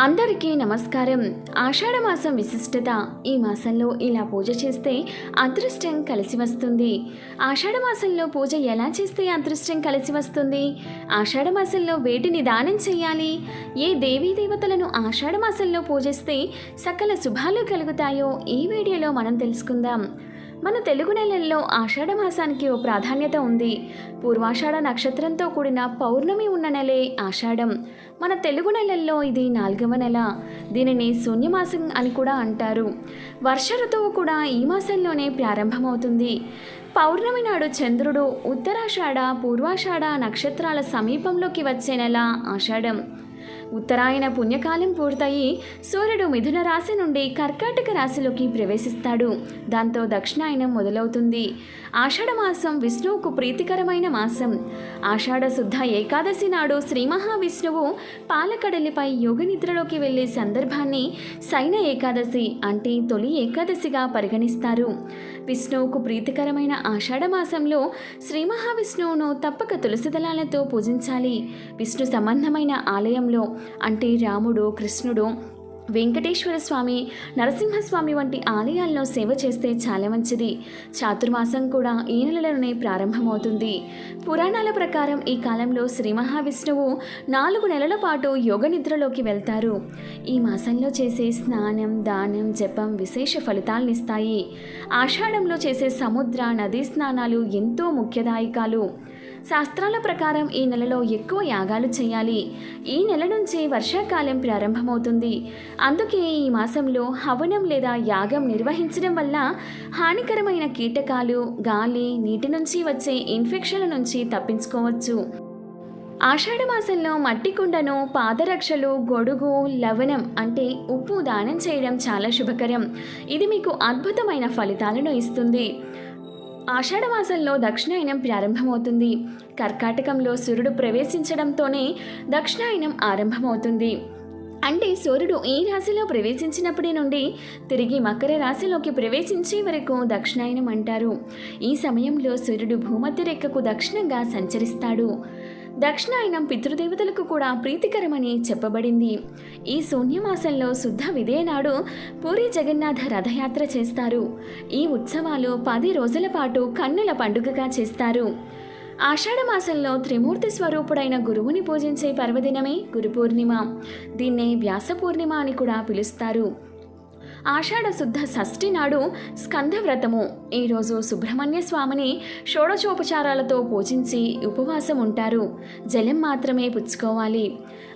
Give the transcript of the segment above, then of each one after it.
అందరికీ నమస్కారం. ఆషాఢ మాసం విశిష్టత ఈ మాసంలో ఇలా పూజ చేస్తే అదృష్టం కలిసి వస్తుంది. ఆషాఢమాసంలో పూజ ఎలా చేస్తే అదృష్టం కలిసి వస్తుంది? ఆషాఢమాసంలో వేటిని దానం చేయాలి? ఏ దేవీ దేవతలను ఆషాఢ మాసంలో పూజిస్తే సకల శుభాలు కలుగుతాయో ఈ వీడియోలో మనం తెలుసుకుందాం. మన తెలుగు నెలల్లో ఆషాఢ మాసానికి ఓ ప్రాధాన్యత ఉంది. పూర్వాషాఢ నక్షత్రంతో కూడిన పౌర్ణమి ఉన్న నెలే ఆషాఢం. మన తెలుగు నెలల్లో ఇది నాలుగవ నెల. దీనిని శూన్యమాసం అని కూడా అంటారు. వర్ష ఋతువు కూడా ఈ మాసంలోనే ప్రారంభమవుతుంది. పౌర్ణమి నాడు చంద్రుడు ఉత్తరాషాఢ పూర్వాషాఢ నక్షత్రాల సమీపంలోకి వచ్చే నెల ఆషాఢం. ఉత్తరాయణ పుణ్యకాలం పూర్తయి సూర్యుడు మిథున రాశి నుండి కర్కాటక రాశిలోకి ప్రవేశిస్తాడు. దాంతో దక్షిణాయనం మొదలవుతుంది. ఆషాఢమాసం విష్ణువుకు ప్రీతికరమైన మాసం. ఆషాఢ శుద్ధ ఏకాదశి నాడు శ్రీ మహావిష్ణువు పాలకడలిపై యోగ నిద్రలోకి వెళ్ళే సందర్భాన్ని సైన ఏకాదశి అంటే తొలి ఏకాదశిగా పరిగణిస్తారు. విష్ణువుకు ప్రీతికరమైన ఆషాఢ మాసంలో శ్రీ మహావిష్ణువును తప్పక తులసి దళాలతో పూజించాలి. విష్ణు సంబంధమైన ఆలయంలో అంటే రాముడు కృష్ణుడు వెంకటేశ్వర స్వామి నరసింహస్వామి వంటి ఆలయాల్లో సేవ చేస్తే చాలా మంచిది. చాతుర్మాసం కూడా ఈ నెలలోనే ప్రారంభమవుతుంది. పురాణాల ప్రకారం ఈ కాలంలో శ్రీ మహావిష్ణువు నాలుగు నెలల పాటు యోగ నిద్రలోకి వెళ్తారు. ఈ మాసంలో చేసే స్నానం దానం జపం విశేష ఫలితాలనిస్తాయి ఆషాఢంలో చేసే సముద్ర నదీ స్నానాలు ఎంతో ముఖ్యదాయకాలు. శాస్త్రాల ప్రకారం ఈ నెలలో ఎక్కువ యాగాలు చేయాలి. ఈ నెల నుంచి వర్షాకాలం ప్రారంభమవుతుంది. అందుకే ఈ మాసంలో హవనం లేదా యాగం నిర్వహించడం వల్ల హానికరమైన కీటకాలు గాలి నీటి నుంచి వచ్చే ఇన్ఫెక్షన్ల నుంచి తప్పించుకోవచ్చు. ఆషాఢ మాసంలో మట్టి కుండను పాదరక్షలు గొడుగు లవణం అంటే ఉప్పు దానం చేయడం చాలా శుభకరం. ఇది మీకు అద్భుతమైన ఫలితాలను ఇస్తుంది. ఆషాఢమాసంలో దక్షిణాయనం ప్రారంభమవుతుంది. కర్కాటకంలో సూర్యుడు ప్రవేశించడంతోనే దక్షిణాయనం ఆరంభమవుతుంది. అంటే సూర్యుడు ఈ రాశిలో ప్రవేశించినప్పటి నుండి తిరిగి మకర రాశిలోకి ప్రవేశించే వరకు దక్షిణాయనం అంటారు. ఈ సమయంలో సూర్యుడు భూమధ్య రేఖకు దక్షిణంగా సంచరిస్తాడు. దక్షిణాయనం పితృదేవతలకు కూడా ప్రీతికరమని చెప్పబడింది. ఈ శూన్యమాసంలో శుద్ధ విదే నాడు పూరి జగన్నాథ రథయాత్ర చేస్తారు. ఈ ఉత్సవాలు పది రోజుల పాటు కన్నుల పండుగగా చేస్తారు. ఆషాఢమాసంలో త్రిమూర్తి స్వరూపుడైన గురువుని పూజించే పర్వదినమే గురు పూర్ణిమ. దీన్నే వ్యాస పూర్ణిమ అని కూడా పిలుస్తారు. ఆషాఢ శుద్ధ షష్ఠి నాడు స్కందవ్రతము. ఈరోజు సుబ్రహ్మణ్య స్వామిని షోడశోపచారాలతో పూజించి ఉపవాసం ఉంటారు జలం మాత్రమే పుచ్చుకోవాలి.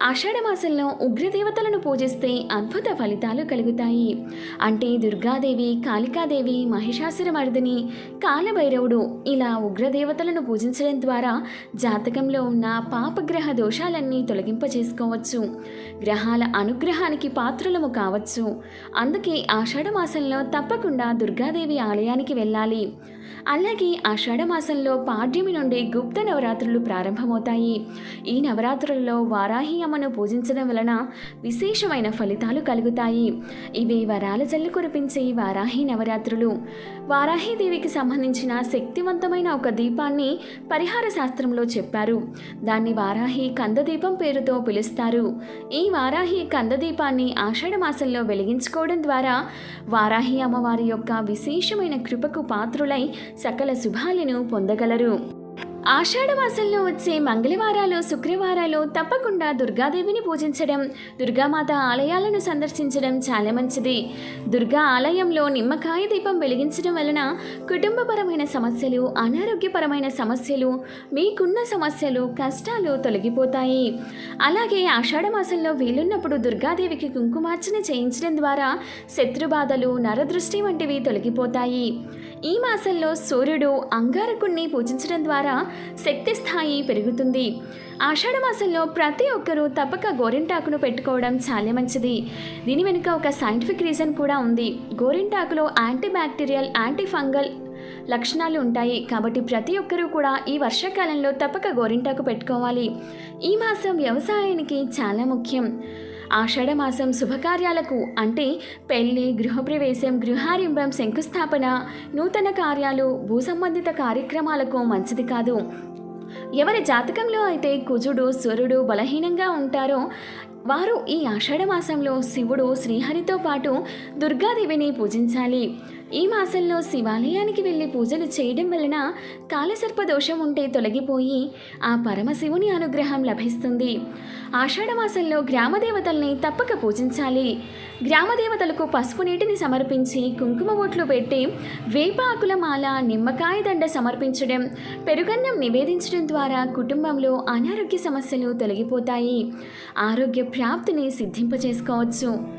ఆషాఢ మాసంలో ఉగ్రదేవతలను పూజిస్తే అద్భుత ఫలితాలు కలుగుతాయి. అంటే దుర్గాదేవి కాళికాదేవి మహిషాసురమర్దిని కాలభైరవుడు ఇలా ఉగ్రదేవతలను పూజించడం ద్వారా జాతకంలో ఉన్న పాపగ్రహ దోషాలన్నీ తొలగింపజేసుకోవచ్చు గ్రహాల అనుగ్రహానికి పాత్రులము కావచ్చు. అందుకే ఆషాఢమాసంలో తప్పకుండా దుర్గాదేవి ఆలయానికి వెళ్ళాలి. అలాగే ఆషాఢ మాసంలో పాడ్యమి నుండి గుప్త నవరాత్రులు ప్రారంభమవుతాయి. ఈ నవరాత్రులలో వారాహి అమ్మను పూజించడం వలన విశేషమైన ఫలితాలు కలుగుతాయి. ఇవి వరాల జల్లు కురిపించే వారాహి నవరాత్రులు. వారాహిదేవికి సంబంధించిన శక్తివంతమైన ఒక దీపాన్ని పరిహార శాస్త్రంలో చెప్పారు. దాన్ని వారాహి కందదీపం పేరుతో పిలుస్తారు. ఈ వారాహి కందదీపాన్ని ఆషాఢ మాసంలో వెలిగించుకోవడం ద్వారా వారాహి అమ్మవారి యొక్క విశేషమైన కృపకు పాత్రులై సకల శుభాలను పొందగలరు. ఆషాఢ మాసంలో వచ్చే మంగళవారాలు శుక్రవారాలు తప్పకుండా దుర్గాదేవిని పూజించడం దుర్గామాత ఆలయాలను సందర్శించడం చాలా మంచిది. దుర్గా ఆలయంలో నిమ్మకాయ దీపం వెలిగించడం వలన కుటుంబపరమైన సమస్యలు అనారోగ్యపరమైన సమస్యలు మీకున్న సమస్యలు కష్టాలు తొలగిపోతాయి. అలాగే ఆషాఢ మాసంలో వీలున్నప్పుడు దుర్గాదేవికి కుంకుమార్చన చేయించడం ద్వారా శత్రుబాధలు నరదృష్టి వంటివి తొలగిపోతాయి. ఈ మాసంలో సూర్యుడు అంగారకుణ్ణి పూజించడం ద్వారా శక్తి స్థాయి పెరుగుతుంది. ఆషాఢ మాసంలో ప్రతి ఒక్కరూ తప్పక గోరింటాకును పెట్టుకోవడం చాలా మంచిది. దీని వెనుక ఒక సైంటిఫిక్ రీజన్ కూడా ఉంది. గోరింటాకులో యాంటీ బ్యాక్టీరియల్ యాంటీ ఫంగల్ లక్షణాలు ఉంటాయి. కాబట్టి ప్రతి ఒక్కరూ కూడా ఈ వర్షాకాలంలో తప్పక గోరింటాకు పెట్టుకోవాలి. ఈ మాసం వ్యవసాయానికి చాలా ముఖ్యం. ఆషాఢ మాసం శుభకార్యాలకు అంటే పెళ్ళి గృహప్రవేశం గృహారింభం శంకుస్థాపన నూతన కార్యాలు భూ సంబంధిత కార్యక్రమాలకు మంచిది కాదు. ఎవరి జాతకంలో అయితే కుజుడు సూర్యుడు బలహీనంగా ఉంటారో వారు ఈ ఆషాఢ మాసంలో శివుడు శ్రీహరితో పాటు దుర్గాదేవిని పూజించాలి. ఈ మాసంలో శివాలయానికి వెళ్ళి పూజలు చేయడం వలన కాలసర్ప దోషం ఉంటే తొలగిపోయి ఆ పరమశివుని అనుగ్రహం లభిస్తుంది. ఆషాఢమాసంలో గ్రామదేవతల్ని తప్పక పూజించాలి. గ్రామదేవతలకు పసుపు నీటిని సమర్పించి కుంకుమ ఓట్లు పెట్టి వేప ఆకుల మాల నిమ్మకాయ దండ సమర్పించడం పెరుగన్నం నివేదించడం ద్వారా కుటుంబంలో అనారోగ్య సమస్యలు తొలగిపోతాయి. ఆరోగ్య ప్రాప్తిని సిద్ధింపజేసుకోవచ్చు.